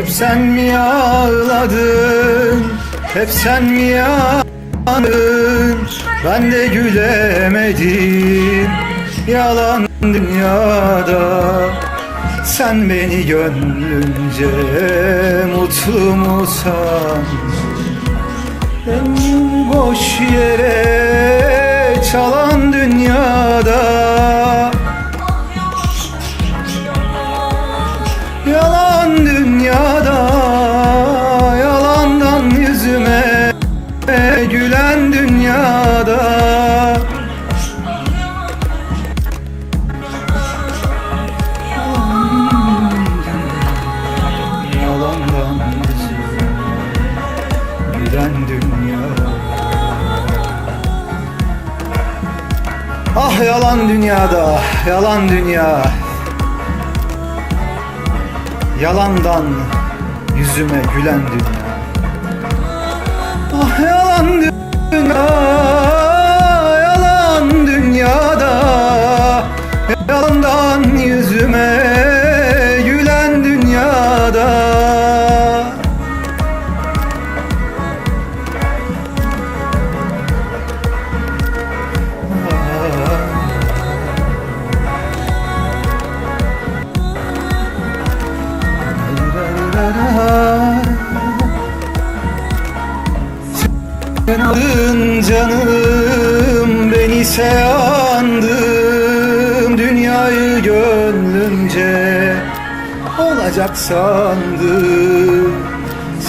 Hep sen mi ağladın? Hep sen mi ağladın Ben de gülemedim. Yalan dünyada Sen beni gönlünce Mutlu mu sandın? En boş yere çalan dünyada Ah yalan dünyada, yalan dünya. Yalandan yüzüme gülen dünya olacak sandım.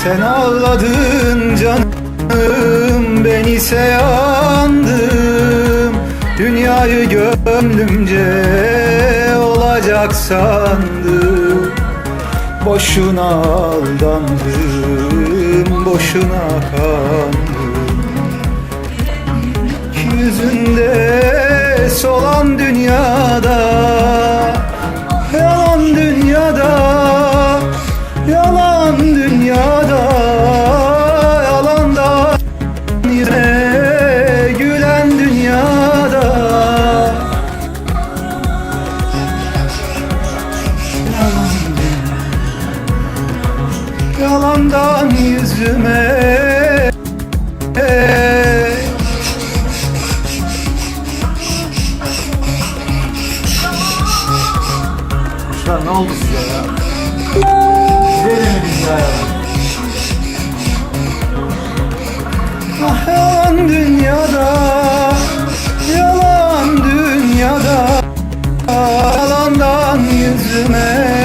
Sen ağladın canım beni yandım. Dünyayı gönlümce olacak sandım. Boşuna aldandım, boşuna kandım. Yüzünde solan dünyada dünyada Yalanda yine gülen dünyada Yalandan yüzüme ne oldu size ya? Böyle mi dünya yalan dünyada Yalan dünyada Yalandan yüzüme